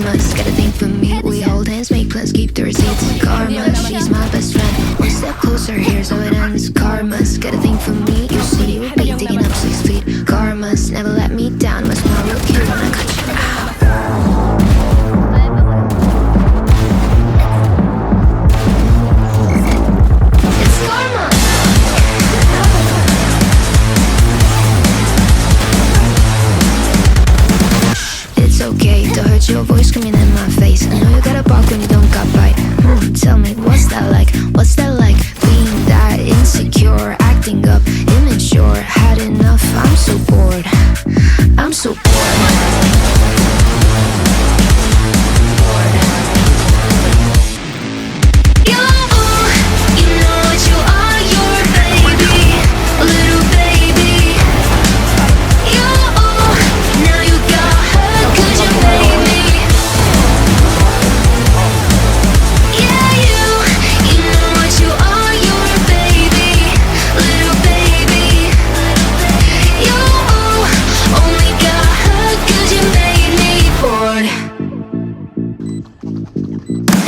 Karma's got a thing for me. We hold hands, make plans, keep the receipts. Karma, she's my best friend. One step closer, here's how it ends. Karma's got a thing for me.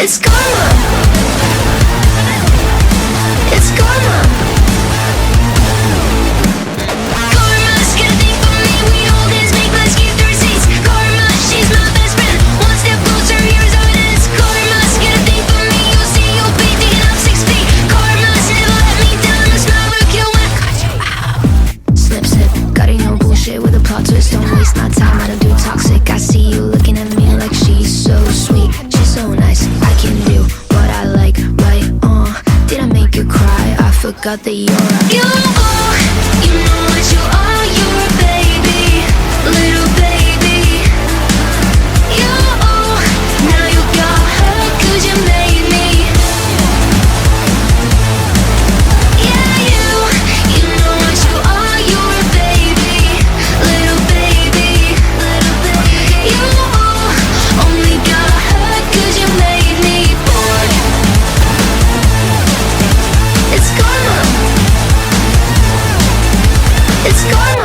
It's karma. It's karma. Karma's got a thing for me. We make receipts. Karma, she's my best friend. One step closer, here's it ends. Karma's got a thing for me. You'll see, you'll be six feet. Karma's never let me down. No bullshit with a plot twist. I forgot that you're a you. You It's karma.